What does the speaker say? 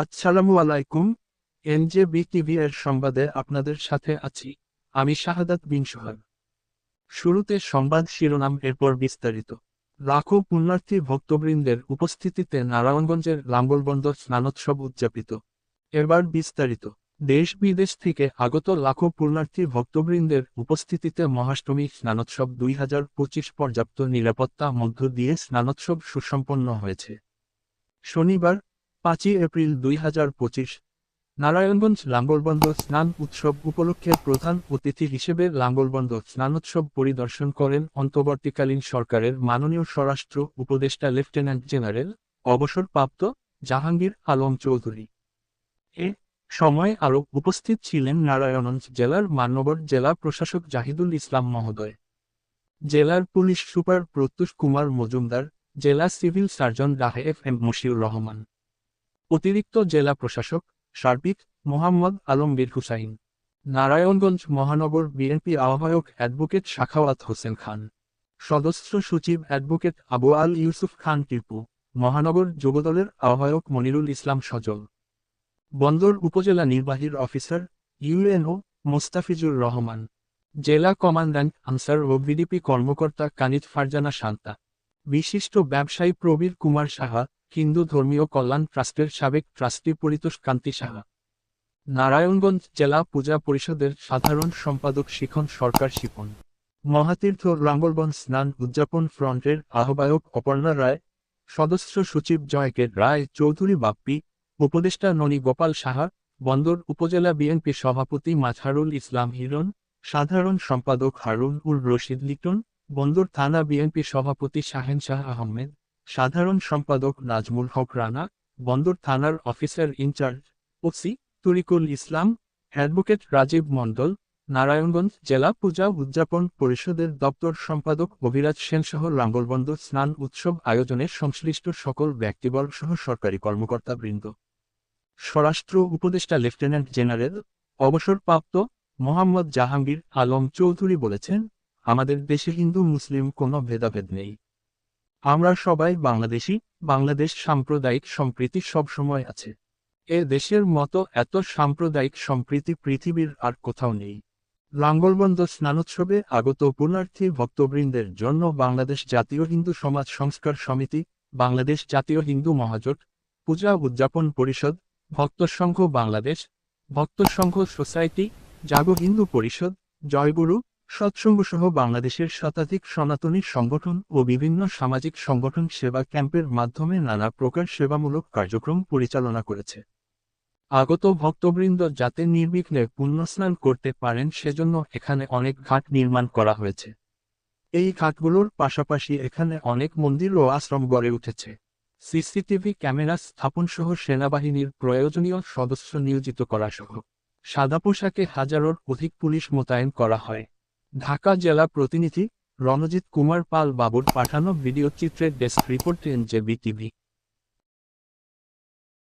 আসসালামু আলাইকুম, NJB TV এর সংবাদে আপনাদের সাথে আছি, আমি শাহাদাত বিন সোহাগ। শুরুতে সংবাদ শিরোনাম এরপর বিস্তারিত। লাখো পুণ্যার্থী ভক্তবৃন্দের উপস্থিতিতে নারায়ণগঞ্জের লাঙ্গলবন্দর স্নানোৎসব উদযাপিত। এবার বিস্তারিত। দেশ বিদেশ থেকে আগত লাখো পুণ্যার্থী ভক্তবৃন্দের উপস্থিতিতে মহাষ্টমী স্নানোৎসব দুই হাজার পঁচিশ পর্যাপ্ত নিরাপত্তা মধ্য দিয়ে স্নানোৎসব সুসম্পন্ন হয়েছে। শনিবার পাঁচই এপ্রিল দুই হাজার পঁচিশ, নারায়ণগঞ্জ লাঙ্গলবন্দর স্নান উৎসব উপলক্ষে প্রধান অতিথি হিসেবে লাঙ্গলবন্দ স্নানোৎসব পরিদর্শন করেন অন্তর্বর্তীকালীন সরকারের মাননীয় স্বরাষ্ট্র উপদেষ্টা লেফটেন্যান্ট জেনারেল অবসরপ্রাপ্ত জাহাঙ্গীর আলম চৌধুরী। এ সময় আরও উপস্থিত ছিলেন নারায়ণগঞ্জ জেলার মান্যবর জেলা প্রশাসক জাহিদুল ইসলাম মহোদয়। জেলার পুলিশ সুপার প্রত্যুষ কুমার মজুমদার, জেলা সিভিল সার্জন রাহে এফ এম মশিউর রহমান। অতিরিক্ত জেলা প্রশাসক, সার্বিক, মোহাম্মদ আলমগীর হুসাইন। নারায়ণগঞ্জ মহানগর বিএনপি আহ্বায়ক অ্যাডভোকেট শাখাওয়াত হোসেন খান। সদস্য সচিব অ্যাডভোকেট আবু আল ইউসুফ খান টিপু। মহানগর যুবদলের আহ্বায়ক মনিরুল ইসলাম সজল। বন্দর উপজেলা নির্বাহীর অফিসার, ইউএনও, মোস্তাফিজুর রহমান। জেলা কমান্ড্যান্ট আনসার ও বিডিপি কর্মকর্তা কানিত ফারজানা শান্তা। বিশিষ্ট ব্যবসায়ী প্রবীর কুমার সাহা হিন্দু ধর্মীয় কল্যাণ ট্রাস্টের সাবেক ট্রাস্টি পরিতোষ কান্তি সাহা। নারায়ণগঞ্জ জেলা পূজা পরিষদের সাধারণ সম্পাদক শিখন সরকার শিপন। মহাতীর্থ রাঙ্গলবন স্নান উদযাপন ফ্রন্টের আহ্বায়ক অপর্ণা রায়, সদস্য সচিব জয়কের রায়, চৌধুরী বাপ্পি, উপদেষ্টা ননী গোপাল সাহা, বন্দর উপজেলা বিএনপি সভাপতি মাঝহারুল ইসলাম হিরণ, সাধারণ সম্পাদক হারুন উর রশিদ লিটন, বন্দর থানা বিএনপি সভাপতি শাহেন শাহ আহমেদ সাধারণ সম্পাদক নাজমুল হক রানা, বন্দর থানার officer in charge OC Tarikul Islam, advocate Rajib Mondal, Narayanganj জেলা পূজা উদযাপন পরিষদের দপ্তর সম্পাদক অভিরাজ সেনসহ লাঙ্গলবন্দর স্নান উৎসব আয়োজনে সংশ্লিষ্ট সকল ব্যক্তিবর্গ সহ সরকারি কর্মকর্তাবৃন্দ। স্বরাষ্ট্র উপদেষ্টা লেফটেন্যান্ট জেনারেল, অবসরপ্রাপ্ত মোহাম্মদ জাহাঙ্গীর আলম চৌধুরী বলেছেন, আমাদের দেশে হিন্দু, মুসলিম কোনো ভেদাভেদ নেই। আমরা সবাই বাংলাদেশি, বাংলাদেশ সাম্প্রদায়িক সম্প্রীতি সবসময় আছে। এ দেশের মতো এত সাম্প্রদায়িক সম্প্রীতি পৃথিবীর আর কোথাও নেই। লাঙ্গলবন্দ স্নানোৎসবে আগত পুণার্থী ভক্তবৃন্দের জন্য বাংলাদেশ জাতীয় হিন্দু সমাজ সংস্কার সমিতি, বাংলাদেশ জাতীয় হিন্দু মহাজোট, পূজা উদযাপন পরিষদ, ভক্ত সংঘ বাংলাদেশ, ভক্ত সংঘ সোসাইটি, জাগো হিন্দু পরিষদ, জয়গুরু সৎসঙ্গ সহ বাংলাদেশের শতাধিক সনাতনী সংগঠন ও বিভিন্ন সামাজিক সংগঠন সেবা ক্যাম্পের মাধ্যমে নানা প্রকার সেবামূলক কার্যক্রম পরিচালনা করেছে। আগত ভক্তবৃন্দ যাতে নির্বিঘ্নে পুণ্যস্নান করতে পারেন সেজন্য এখানে অনেক ঘাট নির্মাণ করা হয়েছে। এই ঘাটগুলোর পাশাপাশি এখানে অনেক মন্দির ও আশ্রম গড়ে উঠেছে। সিসিটিভি ক্যামেরা স্থাপন সহ সেনাবাহিনীর প্রয়োজনীয় সদস্য নিয়োজিত করা সহ। সাদা পোশাকে হাজারোর অধিক পুলিশ মোতায়েন করা হয়। ঢাকা জেলা প্রতিনিধি রণজিৎ কুমার পাল বাবুর পাঠানো ভিডিও চিত্রের ডেস্ক রিপোর্ট এনজেবি টিভি।